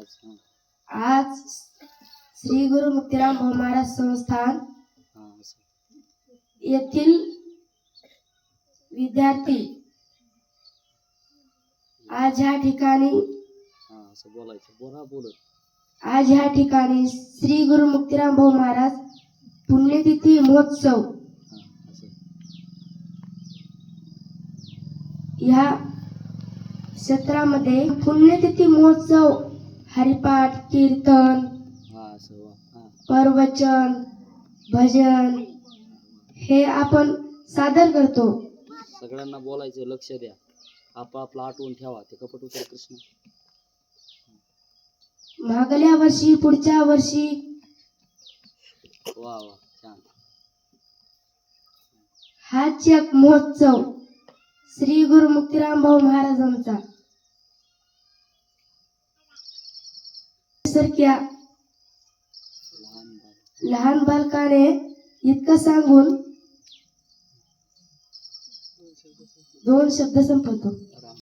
आज श्री गुरु मुक्तीराम भाऊ महाराज संस्थान येथील विद्यार्थी आज ह्या ठिकाणी आज ह्या ठिकाणी श्री गुरु मुक्तीराम भाऊ महाराज पुण्यतिथी महोत्सव ह्या क्षेत्रामध्ये पुण्यतिथी महोत्सव हरिपाठ कीर्तन हा हा प्रवचन भजन हे आपण सादर करतो. सगळ्यांना बोलायचं लक्ष द्या. आपा आपला आठवून ठेवा ते कपट उतर कृष्ण. मागल्या वर्षी पुढच्या वर्षी. वा वा छान. हाच एक महोत्सव श्री गुरु मुक्तीराम भाऊ महाराजांचा. सारख्या लहान लहान बालकाने इतकं सांगून दोन शब्द संपवतो.